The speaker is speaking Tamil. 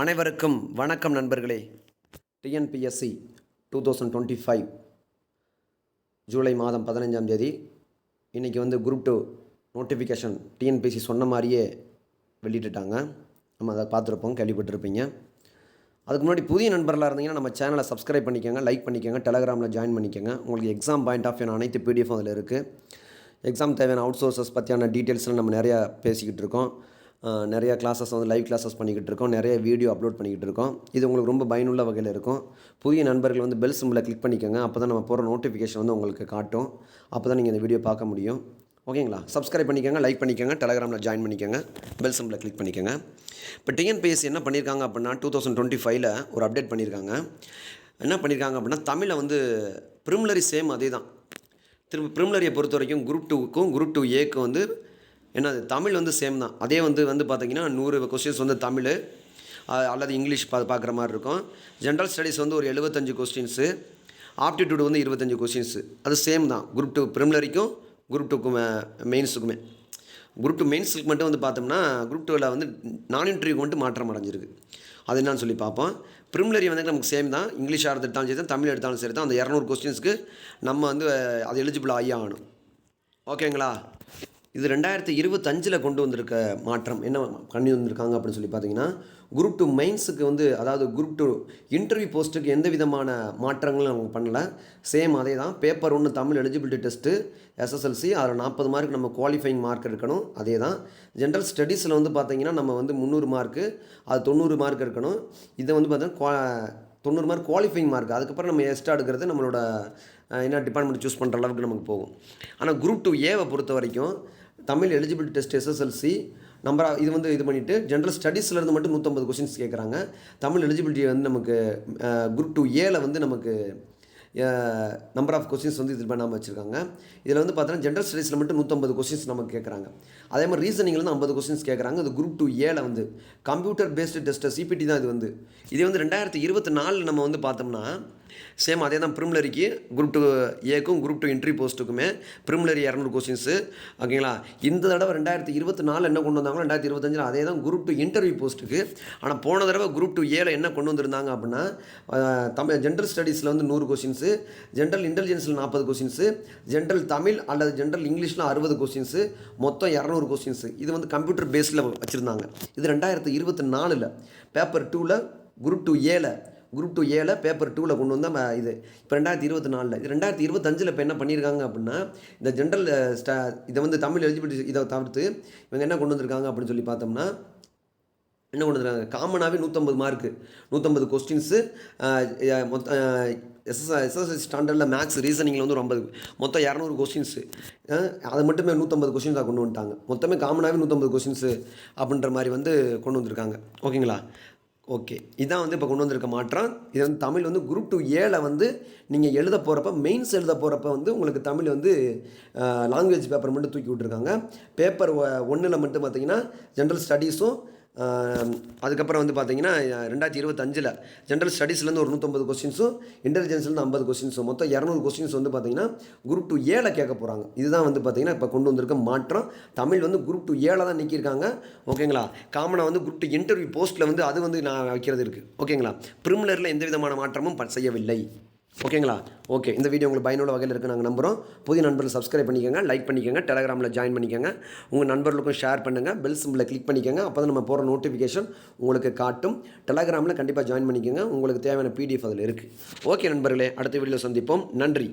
அனைவருக்கும் வணக்கம் நண்பர்களே. TNPSC two thousand twenty five July மாதம் பதினஞ்சாம் தேதி இன்றைக்கி வந்து குரூப் டூ நோட்டிஃபிகேஷன் டிஎன்பிஎஸ்சி சொன்ன மாதிரியே வெளியிட்டுட்டாங்க. நம்ம அதை பார்த்துருப்போம் கேள்விப்பட்டிருப்பீங்க. அதுக்கு முன்னாடி புதிய நண்பர்களாக இருந்தீங்கன்னா நம்ம சேனலை சப்ஸ்கிரைப் பண்ணிக்கோங்க லைக் பண்ணிக்கோங்க டெலகிராமில் ஜாயின் பண்ணிக்கோங்க. உங்களுக்கு எக்ஸாம் பாயிண்ட் ஆஃப் வியூ அனைத்து பிடிஎஃப் அதில் இருக்குது எக்ஸாம் தேவையான அவுட் சோர்சஸ் பற்றியான டீட்டெயில்ஸ்லாம் நம்ம நிறையா பேசிக்கிட்டு இருக்கோம். நிறையா கிளாஸஸ் வந்து லைவ் கிளாஸஸ் பண்ணிக்கிட்டு இருக்கோம். நிறைய வீடியோ அப்லோட் பண்ணிக்கிட்டு இருக்கோம். இது உங்களுக்கு ரொம்ப பயனுள்ள வகையில் இருக்கும். புதிய நண்பர்கள் வந்து பெல் சிம்பிளை கிளிக் பண்ணிக்கோங்க. அப்போ தான் நம்ம போகிற நோட்டிஃபிகேஷன் வந்து உங்களுக்கு காட்டும். அப்போ தான் நீங்கள் இந்த வீடியோ பார்க்க முடியும். ஓகேங்களா சப்ஸ்கிரைப் பண்ணிக்கோங்க லைக் பண்ணிக்கோங்க டெலகிராமில் ஜாயின் பண்ணிக்கோங்க. பெல் சிம்பிளை கிளிக் பண்ணிக்கோங்க. இப்போ டிஎன்பிஎஸ்சி என்ன பண்ணியிருக்காங்க அப்படின்னா டூ தௌசண்ட் டுவெண்ட்டி ஃபைவ்ல ஒரு அப்டேட் பண்ணியிருக்காங்க என்ன பண்ணியிருக்காங்க அப்படின்னா தமிழை வந்து ப்ரிமிலரி சேம் அதே தான் திரும்ப ப்ரிமிலரியை பொறுத்த வரைக்கும் குரூப் டூக்கும் குரூப் டூ ஏக்கும் வந்து என்னது தமிழ் வந்து சேம் தான். அதே வந்து வந்து பார்த்தீங்கன்னா நூறு கொஸ்டின்ஸ் வந்து தமிழ் அல்லது இங்கிலீஷ் பா பார்க்குற மாதிரி இருக்கும். ஜென்ரல் ஸ்டடீஸ் வந்து ஒரு எழுபத்தஞ்சு கொஸ்டின்ஸு ஆப்டிடியூட் வந்து இருபத்தஞ்சு கொஸ்டின்ஸு அது சேம் தான். குரூப் டூ ப்ரிமிலரிக்கும் குரூப் டூக்கும் மெயின்ஸுக்குமே குரூப் டூ மெயின்ஸுக்கு மட்டும் வந்து பார்த்தோம்னா குரூப் டூவில் வந்து நான் இன்டர்வியூக்கு மட்டும் மாற்றம் அடைஞ்சிருக்கு. அது என்னன்னு சொல்லி பார்ப்போம் ப்ரிமிலரி வந்து நமக்கு சேம் தான். இங்கிலீஷாக எடுத்தாலும் சரி தான் தமிழ் எடுத்தாலும் சரி தான். அந்த இரநூறு கொஸ்டின்ஸ்க்கு நம்ம வந்து அது எலிஜிபிள் ஆகி ஆகணும். ஓகேங்களா இது ரெண்டாயிரத்தி இருபத்தஞ்சில் கொண்டு வந்திருக்க மாற்றம். என்ன பண்ணி வந்திருக்காங்க அப்படின்னு சொல்லி பார்த்தீங்கன்னா குரூப் டூ மெயின்ஸுக்கு வந்து அதாவது குரூப் டூ இன்டர்வியூ போஸ்ட்டுக்கு எந்த விதமான மாற்றங்களும் அவங்க பண்ணல. சேம் அதே தான் பேப்பர் ஒன்று தமிழ் எலிஜிபிலிட்டி டெஸ்ட்டு எஸ்எஸ்எல்சி அதில் நாற்பது மார்க் நம்ம குவாலிஃபைங் மார்க் இருக்கணும். அதே தான் ஜென்ரல் ஸ்டடீஸில் வந்து பார்த்தீங்கன்னா நம்ம வந்து முந்நூறு மார்க்கு அது தொண்ணூறு மார்க் இருக்கணும். இதை வந்து பார்த்தீங்கன்னா குவா- தொண்ணூறு மார்க் குவாலிஃபைங் மார்க் அதுக்கப்புறம் நம்ம எக்ஸ்ட்ரா எடுக்கிறது நம்மளோட என்ன டிபார்ட்மெண்ட் சூஸ் பண்ணுற அளவுக்கு நமக்கு போகும். ஆனால் குரூப் டூ ஏவை பொறுத்த வரைக்கும் Tamil eligibility test SSLC number இது வந்து இது பண்ணிவிட்டு ஜென்ரல் ஸ்டடீஸ்லேருந்து மட்டும் நூற்றம்பது கொஸ்டின்ஸ் கேட்குறாங்க தமிழ் எலிஜிபிலிட்டி வந்து நமக்கு குரூப் டூ ஏல வந்து நமக்கு நம்பர் ஆஃப் கொஸ்டின்ஸ் வந்து இது பண்ணாமல் வச்சுருக்காங்க. இதில் வந்து பார்த்தோன்னா ஜென்ரல் ஸ்டடீஸில் மட்டும் நூற்றம்பது கொஸ்டின்ஸ் நமக்கு கேட்குறாங்க அதே மாதிரி ரீசனிங்கில் வந்து ஐம்பது கொஸ்டின்ஸ் கேட்குறாங்க அது குரூப் டூ ஏல வந்து கம்ப்யூட்டர் பேஸ்டு டெஸ்ட்டு சிபிடி தான் இது வந்து. இது வந்து ரெண்டாயிரத்தி இருபத்தி நாலில் நம்ம வந்து பார்த்தோம்னா சேம் அதே தான் ப்ரிமிலரிக்கு குரூப் டூ ஏக்கும் குரூப் டூ என்ட்ரி போஸ்ட்டுக்குமே ப்ரிமிலரி இரநூறு கொஸ்டின்ஸு ஓகேங்களா? இந்த தடவை ரெண்டாயிரத்தி இருபத்தி நாலு என்ன கொண்டு வந்தாங்களோ ரெண்டாயிரத்தி இருபத்தஞ்சில் அதே தான் குரூப் டூ இன்டர்வியூ போஸ்ட்டுக்கு ஆனால் போன தடவை குரூப் டூ ஏல என்ன கொண்டு வந்திருந்தாங்க அப்படின்னா தமிழ் ஜென்ரல் ஸ்டடீஸில் வந்து நூறு கொஸ்டின்ஸு ஜென்ரல் இன்டெலிஜென்ஸில் நாற்பது கொஸ்டின்ஸு ஜென்ரல் தமிழ் அல்லது ஜென்ரல் இங்கிலீஷில் அறுபது கொஸ்டின்ஸு மொத்தம் இரநூறு கொஸ்டின்ஸு இது வந்து கம்ப்யூட்டர் பேஸில் வச்சுருந்தாங்க. இது ரெண்டாயிரத்தி இருபத்தி நாலில் பேப்பர் டூவில் குரூப் டூ ஏல குரூப் டூ ஏல பேப்பர் டூவில் கொண்டு வந்தால் இது. இப்போ ரெண்டாயிரத்தி இருபத்தி நாலில். இது ரெண்டாயிரத்தி இருபத்தஞ்சில் இப்போ என்ன பண்ணியிருக்காங்க அப்படின்னா இந்த ஜென்ரல் ஸ்டா இதை வந்து தமிழ் எலிஜிபிலிட்டி இதை தவிர்த்து இவங்க என்ன கொண்டு வந்திருக்காங்க அப்படின்னு சொல்லி பார்த்தோம்னா என்ன கொண்டு வந்திருக்காங்க? காமனாகவே நூற்றம்பது மார்க்கு நூற்றம்பது கொஸ்டின்ஸு மொத்த S S S S S ஸ்டாண்டர்டில் மேக்ஸ் ரீசனிங்கில் வந்து ஒரு ஐம்பது மொத்தம் இரநூறு கொஸ்டின்ஸு அதை மட்டுமே நூற்றம்பது கொஸ்டின்ஸாக கொண்டு வந்துட்டாங்க. மொத்தமே காமனாகவே நூற்றம்பது கொஸ்டின்ஸு அப்படின்ற மாதிரி வந்து கொண்டு வந்திருக்காங்க. ஓகேங்களா? ஓகே. இதான் வந்து இப்போ கொண்டு வந்திருக்க மாற்றம். இது வந்து தமிழ் வந்து குரூப் டூ ஏல வந்து நீங்கள் எழுத போகிறப்ப மெயின்ஸ் எழுத போகிறப்ப வந்து உங்களுக்கு தமிழ் வந்து லாங்குவேஜ் பேப்பர் மட்டும் தூக்கி விட்ருக்காங்க பேப்பர் ஒன்றில் மட்டும் பார்த்தீங்கன்னா ஜென்ரல் ஸ்டடீஸும் அதுக்கப்புறம் வந்து பார்த்தீங்கன்னா ரெண்டாயிரத்தி இருபத்தஞ்சில் ஜென்ரல் ஸ்டடீஸ்லேருந்து ஒரு நூற்றம்பது கொஸ்டின்ஸும் இன்டெலிஜென்ஸ்லேருந்து ஐம்பது கொஸ்டின்ஸும் மொத்தம் இரநூறு கொஸ்டின்ஸ் வந்து பார்த்தீங்கன்னா குரூப் டூ ஏழை கேட்க போகிறாங்க இதுதான் வந்து பார்த்தீங்கன்னா இப்போ கொண்டு வந்திருக்க மாற்றம். தமிழ் வந்து குரூப் டூ ஏழை தான் நிற்கிருக்காங்க ஓகேங்களா? காமனாக வந்து குரூப் டூ இன்டர்வியூ போஸ்ட்டில் வந்து அது வந்து நான் வைக்கிறது இருக்குது ஓகேங்களா? ப்ரிமிலரில் எந்த விதமான மாற்றமும் ப- செய்யவில்லை. ஓகேங்களா? ஓகே இந்த வீடியோ உங்களுக்கு பயனுள்ள வகையில் இருக்குது நாங்கள் நம்புகிறோம் புதிய நண்பர்கள் சப்ஸ்கிரைப் பண்ணிக்கோங்க லைக் பண்ணிக்கோங்க டெலகிராமில் ஜாயின் பண்ணிக்கோங்க. உங்கள் நண்பர்களுக்கும் ஷேர் பண்ணுங்கள் பெல் சிம்பிளை கிளிக் பண்ணிக்கோங்க அப்போ தான் நம்ம போகிற நோட்டிஃபிகேஷன் உங்களுக்கு காட்டும். டெலகிராமில் கண்டிப்பாக ஜாயின் பண்ணிக்கோங்க உங்களுக்கு தேவையான பிடிஎஃப் அதில் இருக்குது ஓகே நண்பர்களே அடுத்த வீடியோவில் சந்திப்போம். நன்றி.